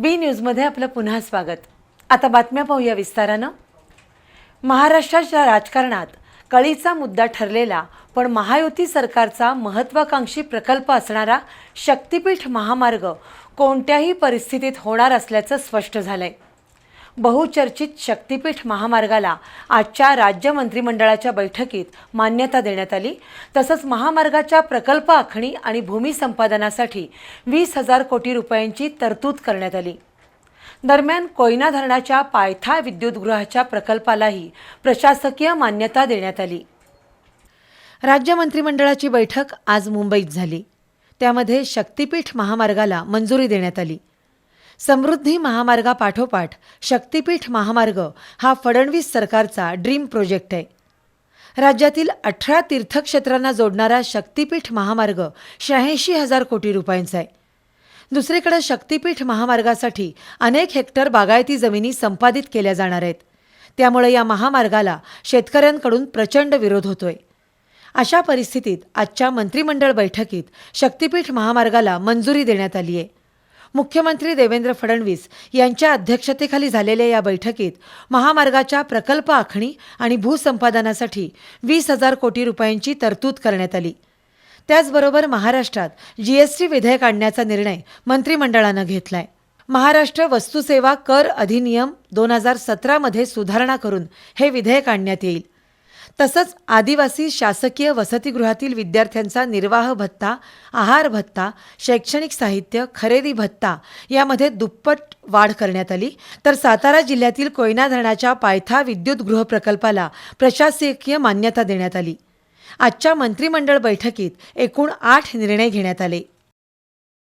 बी न्यूजमध्ये आपलं पुन्हा स्वागत. आता बातम्या पाहूया विस्तारानं. महाराष्ट्राच्या राजकारणात कळीचा मुद्दा ठरलेला पण महायुती सरकारचा महत्त्वाकांक्षी प्रकल्प असणारा शक्तिपीठ महामार्ग कोणत्याही परिस्थितीत होणार असल्याचं स्पष्ट झालं आहे बहुचर्चित शक्तिपीठ महामार्गाला आजच्या राज्य मंत्रिमंडळाच्या बैठकीत मान्यता देण्यात आली. तसंच महामार्गाच्या प्रकल्प आखणी आणि भूमी संपादनासाठी वीस हजार कोटी रुपयांची तरतूद करण्यात आली. दरम्यान कोयना धरणाच्या पायथा विद्युतगृहाच्या प्रकल्पालाही प्रशासकीय मान्यता देण्यात आली. राज्य मंत्रिमंडळाची बैठक आज मुंबईत झाली. त्यामध्ये शक्तिपीठ महामार्गाला मंजुरी देण्यात आली. समृद्धी महामार्गापाठोपाठ शक्तिपीठ महामार्ग हा फडणवीस सरकारचा ड्रीम प्रोजेक्ट आहे. राज्यातील अठरा तीर्थक्षेत्रांना जोडणारा शक्तिपीठ महामार्ग शहाऐंशी हजार कोटी रुपयांचा आहे. दुसरीकडे शक्तिपीठ महामार्गासाठी अनेक हेक्टर बागायती जमिनी संपादित केल्या जाणार आहेत. त्यामुळे या महामार्गाला शेतकऱ्यांकडून प्रचंड विरोध होतोय. अशा परिस्थितीत आजच्या मंत्रिमंडळ बैठकीत शक्तिपीठ महामार्गाला मंजुरी देण्यात आली आहे मुख्यमंत्री देवेंद्र फडणवीस यांच्या अध्यक्षतेखाली झालेल्या या बैठकीत महामार्गाच्या प्रकल्प आखणी आणि भूसंपादनासाठी वीस हजार कोटी रुपयांची तरतूद करण्यात आली. त्याचबरोबर महाराष्ट्रात जीएसटी विधेयक आणण्याचा निर्णय मंत्रिमंडळानं घेतलाय. महाराष्ट्र वस्तुसेवा कर अधिनियम दोन हजार सतरामध्ये सुधारणा करून हे विधेयक आणण्यात येईल. तसंच आदिवासी शासकीय वसतिगृहातील विद्यार्थ्यांचा निर्वाह भत्ता आहार भत्ता शैक्षणिक साहित्य खरेदी भत्ता यामध्ये दुप्पट वाढ करण्यात आली. तर सातारा जिल्ह्यातील कोयना धरणाच्या पायथा विद्युत गृह प्रकल्पाला प्रशासकीय मान्यता देण्यात आली. आजच्या मंत्रिमंडळ बैठकीत एकूण आठ निर्णय घेण्यात आले.